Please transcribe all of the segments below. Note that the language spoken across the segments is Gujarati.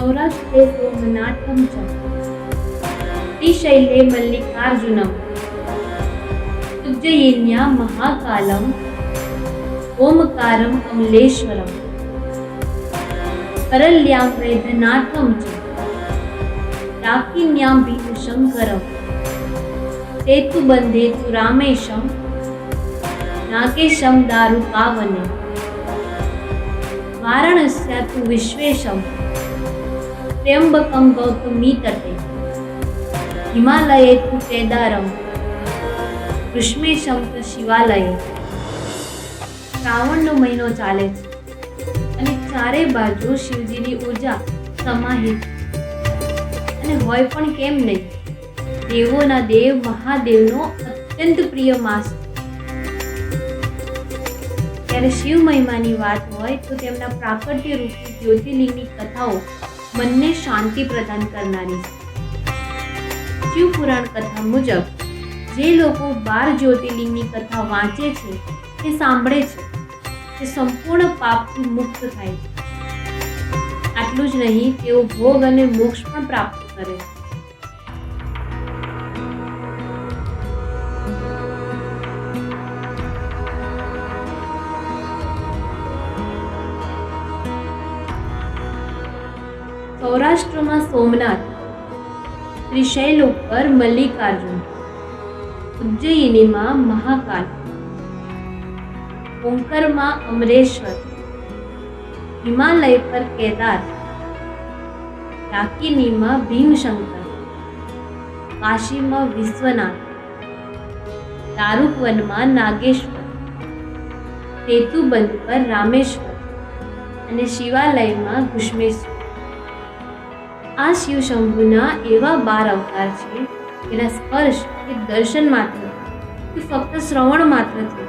સૌરાષ્ટ્રે સોમનાથમ ચ ત્રિશૈલે મલ્લિકાર્જુનમ ઉજ્જયિન્યા મહાકાલમ ઓમકારમ કમલેશ્વરમ કરલ્યામ વૈદ્યનાથમ ચ ડાકિન્યામ ભીમશંકરમ સેતુબંધે તુ રામેશમ નાગેશમ દારૂકાવને વારાણસ્યા તુ વિશ્વેશમ ત્ર્યંબકમ ગૌતમી તટે હિમાલયે તું કૃષ્મેશમ તો શિવાલયે. શ્રાવણનો મહિનો ચાલે છે અને ચારે બાજુ શિવજીની ઊર્જા સમાહિત અને હોય પણ કેમ નહીં? દેવોના દેવ મહાદેવનો અત્યંત પ્રિય માસ ત્યારે શિવ મહિમાની વાત હોય તો તેમના પ્રાકટ્ય રૂપી જ્યોતિર્લિંગની કથાઓ મનને શાંતિ પ્રદાન કરનારી. છે શિવ પુરાણ કથા મુજબ, જે લોકો બાર જ્યોતિર્લિંગની કથા વાંચે છે, તે સાંભળે છે. તે સંપૂર્ણ પાપથી મુક્ત થાય છે. આટલું જ નહીં, તેઓ ભોગ અને મોક્ષ પણ પ્રાપ્ત કરે. છે સૌરાષ્ટ્રમાં સોમનાથ ત્રિશૈલ ઉપર મલ્લિકાર્જુન, ઉજ્જયિનીમાં મહાકાલ, ઓંકરમાં અમરેશ્વર, હિમાલય પર કેદાર ડાકિનીમાં ભીમશંકર, કાશીમાં વિશ્વનાથ, દારૂકવનમાં નાગેશ્વર, સેતુબંધ પર રામેશ્વર અને શિવાલયમાં ઘુષ્મેશ્વર આ શિવ શંભુના એવા બાર અવતાર છે. એના સ્પર્શ કે દર્શન માત્ર કે ફક્ત શ્રવણ માત્રથી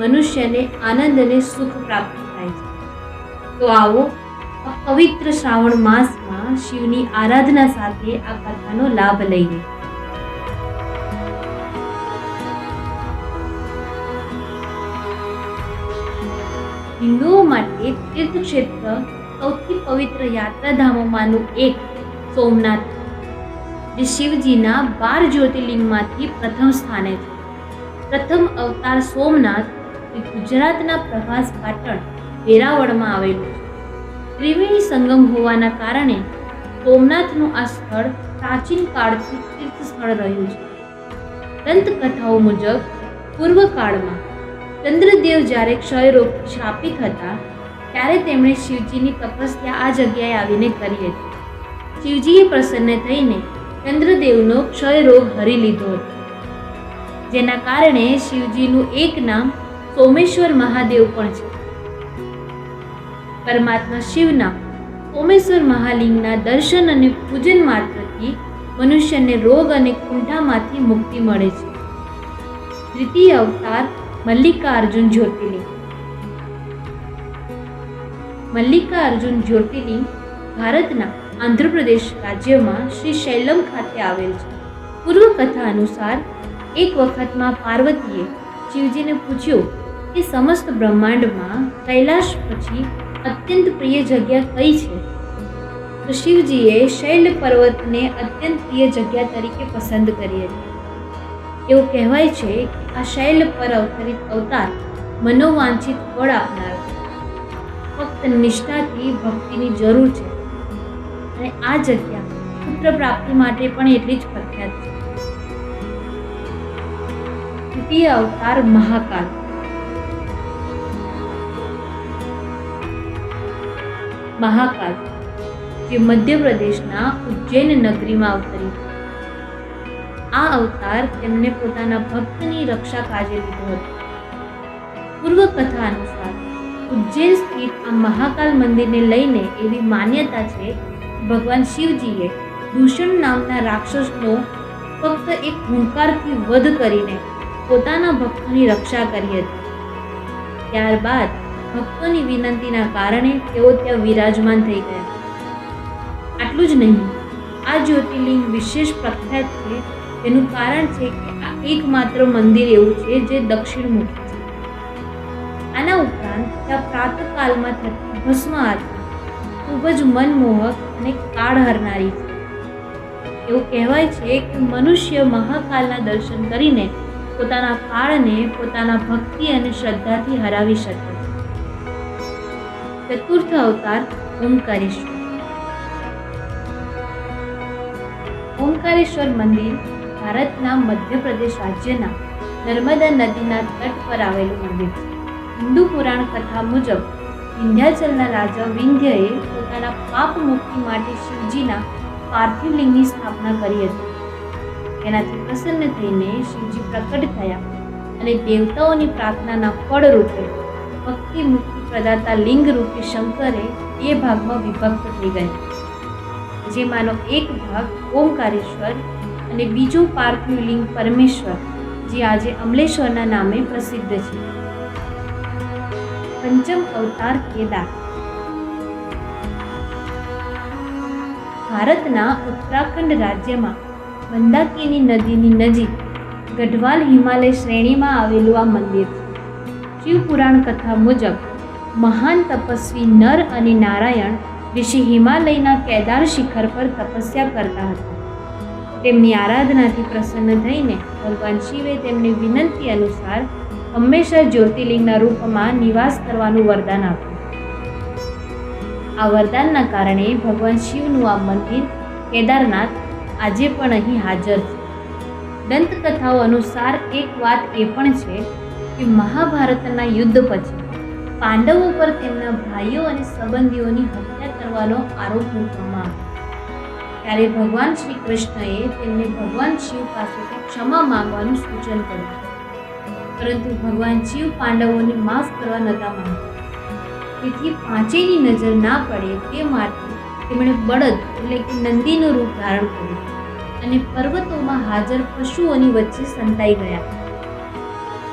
મનુષ્યને આનંદ અને સુખ પ્રાપ્ત થાય છે. તો આવો, આ પવિત્ર શ્રાવણ માસમાં શિવની આરાધના સાથે આ કથાનો લાભ લઈએ. હિન્દુઓ માટે તીર્થક્ષેત્ર સૌથી પવિત્ર યાત્રાધામોમાંનું એક સોમનાથ. જે શિવજીના બાર જ્યોતિર્લિંગમાંથી પ્રથમ સ્થાને છે. પ્રથમ અવતાર સોમનાથ એ ગુજરાતના પ્રભાસ પાટણ, વેરાવળમાં આવેલું છે. ત્રિવેણી સંગમ હોવાના કારણે સોમનાથનું આ સ્થળ પ્રાચીન કાળથી તીર્થ સ્થળ રહ્યું છે. દંતકથાઓ મુજબ, પૂર્વકાળમાં ચંદ્રદેવ જ્યારે ક્ષયરોગ શ્રાપિત હતા, ત્યારે તેમણે શિવજીની તપસ્યા આ જગ્યાએ આવીને કરી હતી. શિવજીએ પ્રસન્ન થઈને ચંદ્રદેવનો ક્ષય રોગ હરી લીધો. હતો જેના કારણે શિવજીનું એક નામ સોમેશ્વર મહાદેવ પણ છે. પરમાત્મા શિવના સોમેશ્વર મહાલિંગના દર્શન અને પૂજન માત્રથી મનુષ્યને રોગ અને કુંઠામાંથી મુક્તિ મળે છે. દ્વિતીય અવતાર મલ્લિકાર્જુન જ્યોતિર્લિંગ. મલ્લિકાર્જુન જ્યોતિર્લિંગ ભારતના આંધ્રપ્રદેશ રાજ્યમાં શ્રી શૈલમ ખાતે આવેલ છે. પૂર્વ કથા અનુસાર, એક વખતમાં પાર્વતીએ શિવજીને પૂછ્યું કે સમસ્ત બ્રહ્માંડમાં કૈલાશ પછી અત્યંત પ્રિય જગ્યા કઈ છે? તો શિવજીએ શૈલ પર્વતને અત્યંત પ્રિય જગ્યા તરીકે પસંદ કરી હતી. એવું કહેવાય છે કે આ શૈલ પર અવતરિત અવતાર મનોવાંછિત ફળ આપનાર. ફક્ત નિષ્ઠાથી ભક્તિની જરૂર છે. અને આ જગ્યા પુત્ર પ્રાપ્તિ માટે પણ એટલી જ પ્રખ્યાત છે. દ્વિતીય અવતાર મહાકાલ. મહાકાલ જે મધ્યપ્રદેશના ઉજ્જૈન નગરીમાં અવતરી આ અવતાર તેમને પોતાના ભક્તની રક્ષા કાજે લીધો હતો. પૂર્વ કથા અનુસાર ઉજ્જૈન સ્થિત આ મહાકાલ મંદિરને લઈને એવી માન્યતા છે ભગવાન શિવજીએ દૂષણ નામના રાક્ષસનો ફક્ત એક હુંકારથી વધ કરીને પોતાના ભક્તોની રક્ષા કરી હતી. ત્યારબાદ ભક્તોની વિનંતીના કારણે તેઓ ત્યાં વિરાજમાન થઈ ગયા. આટલું જ નહીં, આ જ્યોતિર્લિંગ વિશેષ પ્રખ્યાત છે. તેનું કારણ છે કે આ એકમાત્ર મંદિર એવું છે જે દક્ષિણમુખી છે. આના ઉપરાંત ત્યાં પ્રાતકાલમાં થતી ભસ્મ આરતી ખૂબ જ મનમોહક અને કાળ હરનારી. છે એવું કહેવાય છે કે મનુષ્ય મહાકાલના દર્શન કરીને પોતાના કાળને પોતાના ભક્તિ અને શ્રદ્ધાથી હરાવી શકે. છે ચતુર્થ અવતાર ઓમકારેશ્વર. ઓમકારેશ્વર મંદિર ભારતના મધ્યપ્રદેશ રાજ્યના નર્મદા નદીના તટ પર આવેલું મંદિર. છે હિન્દુ પુરાણ કથા મુજબ વિંધ્યાચલના રાજા વિંધ્યએ પોતાના પાપ મુક્તિ માટે શિવજીના પાર્થિવ લિંગની સ્થાપના કરી હતી. તેનાથી પ્રસન્ન થઈને શિવજી પ્રકટ થયા અને દેવતાઓની પ્રાર્થનાના ફળ રૂપે ભક્તિ મુક્તિ પ્રદાતા લિંગ રૂપે શંકરે બે ભાગમાં વિભક્ત થઈ ગયા. જેમાંનો એક ભાગ ઓમકારેશ્વર અને બીજો પાર્થિવ લિંગ પરમેશ્વર, જે આજે અમલેશ્વરના નામે પ્રસિદ્ધ છે. પંચમ અવતાર કેદાર. ભારતના ઉત્તરાખંડ રાજ્યમાં મંદાકિની નદીની નજીક ગઢવાલ હિમાલય શ્રેણીમાં આવેલું આ મંદિર છે. શિવ કથા મુજબ મહાન તપસ્વી નર અને નારાયણ ઋષિ હિમાલયના કેદાર શિખર પર તપસ્યા કરતા હતા. તેમની આરાધનાથી પ્રસન્ન થઈને ભગવાન શિવે તેમની વિનંતી અનુસાર હંમેશા જ્યોતિર્લિંગના રૂપમાં નિવાસ કરવાનું વરદાન આપ્યું. આ વરદાનના કારણે ભગવાન શિવનું આ મંદિર કેદારનાથ આજે પણ અહીં હાજર છે. દંતકથાઓ અનુસાર એક વાત એ પણ છે કે મહાભારતના યુદ્ધ પછી પાંડવો પર તેમના ભાઈઓ અને સંબંધીઓની હત્યા કરવાનો આરોપ મૂકવામાં આવ્યો. ત્યારે ભગવાન શ્રી કૃષ્ણએ તેમને ભગવાન શિવ પાસેથી ક્ષમા માંગવાનું સૂચન કર્યું. પરંતુ ભગવાન શિવ પાંડવોને માફ કરવા નહોતા માંગતા. તેથી પાંચેયની નજર ના પડે તે માટે તેમણે બળદ, એટલે કે નંદીનું રૂપ ધારણ કર્યું અને પર્વતોમાં હાજર પશુઓની વચ્ચે સંતાઈ ગયા.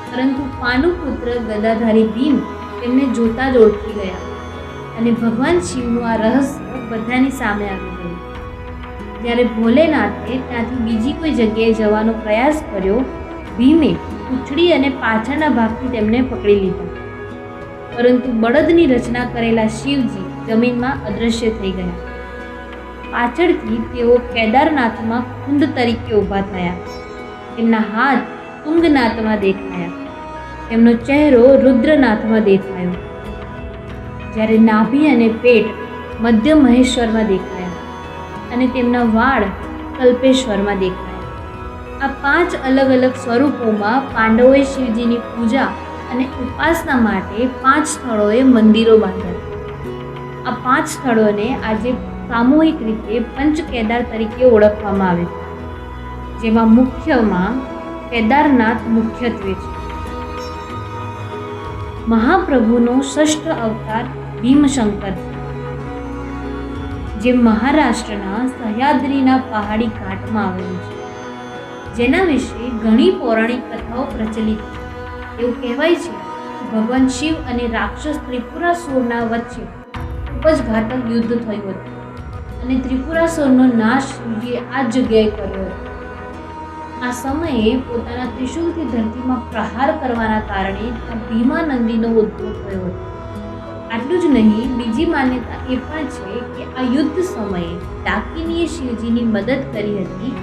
પરંતુ પાનુપુત્ર, ગદાધારી ભીમ તેમને જોતા જ ઓળખી ગયા અને ભગવાન શિવનું આ રહસ્ય બધાની સામે આવી ગયું. જ્યારે ભોલેનાથે ત્યાંથી બીજી કોઈ જગ્યાએ જવાનો પ્રયાસ કર્યો, ભીમે ઉછળી અને પાછળના ભાગથી તેમને પકડી લીધા. પરંતુ બળદની રચના કરેલા શિવજી જમીનમાં અદૃશ્ય થઈ ગયા. પાછળથી તેઓ કેદારનાથમાં કુંડ તરીકે ઊભા થયા. તેમના હાથ તુંગનાથમાં દેખાયા. તેમનો ચહેરો રુદ્રનાથમાં દેખાયો. જ્યારે નાભી અને પેટ મધ્ય મહેશ્વરમાં દેખાયા અને તેમના વાળ કલ્પેશ્વરમાં દેખાયા. આ પાંચ અલગ અલગ સ્વરૂપોમાં પાંડવોએ શિવજીની પૂજા અને ઉપાસના માટે પાંચ સ્થળોએ મંદિરો બાંધ્યા આ પાંચ સ્થળોને આજે સામૂહિક રીતે પંચ કેદાર તરીકે ઓળખવામાં આવે છે, જેમાં મુખ્યમાં કેદારનાથ મુખ્યત્વે છે. મહાપ્રભુનો ષષ્ઠ અવતાર ભીમશંકર છે, જે મહારાષ્ટ્રના સહ્યાદ્રીના પહાડી ઘાટમાં આવેલું છે. જેના વિશે ઘણી પૌરાણિક કથાઓ પ્રચલિત છે. એવું કહેવાય છે. ભગવાન શિવ અને રાક્ષસ ત્રિપુરાસુરના વચ્ચે ખૂબ જ ઘાતક યુદ્ધ થયું હતું. અને ત્રિપુરાસુરનો નાશ આ જગ્યાએ કર્યો હતો. આ સમયે પોતાના ત્રિશુલથી ધરતીમાં પ્રહાર કરવાના કારણે ત્યાં ભીમા નંદીનો ઉદ્ભવ થયો હતો. આટલું જ નહીં, બીજી માન્યતા એ પણ છે કે આ યુદ્ધ સમયે ડાકિનીએ શિવજીની મદદ કરી હતી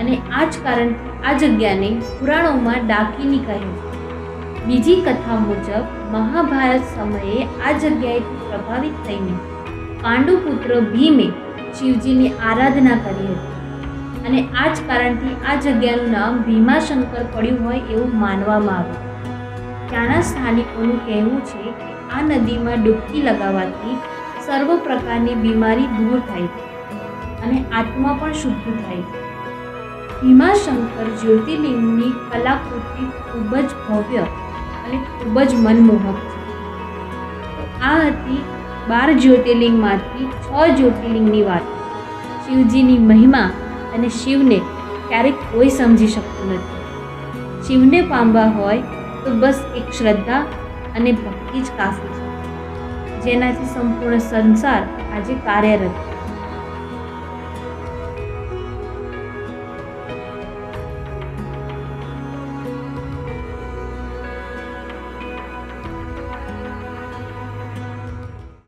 અને આ જ કારણથી આ જગ્યાને પુરાણોમાં ડાકિની કહે છે. બીજી કથા મુજબ, મહાભારત સમયે આ જગ્યાએ પ્રભાવિત થઈને પાંડુપુત્ર ભીમે શિવજીની આરાધના કરી હતી. અને આ જ કારણથી આ જગ્યાનું નામ ભીમાશંકર પડ્યું હોય એવું માનવામાં આવ્યું ત્યાંના સ્થાનિકોનું કહેવું છે કે આ નદીમાં ડૂબકી લગાવવાથી સર્વ પ્રકારની બીમારી દૂર થાય છે અને આત્મા પણ શુદ્ધ થાય છે. ભીમાશંકર જ્યોતિર્લિંગની કલાકૃતિ ખૂબ જ ભવ્ય અને ખૂબ જ મનમોહક છે. આ હતી બાર જ્યોતિર્લિંગમાંથી છ જ્યોતિર્લિંગની વાત. શિવજીની મહિમા અને શિવને ક્યારેક કોઈ સમજી શકતું નથી. શિવને પામવા હોય તો બસ એક શ્રદ્ધા અને ભક્તિ જ કાફી છે. જેનાથી સંપૂર્ણ સંસાર આજે કાર્યરત છે.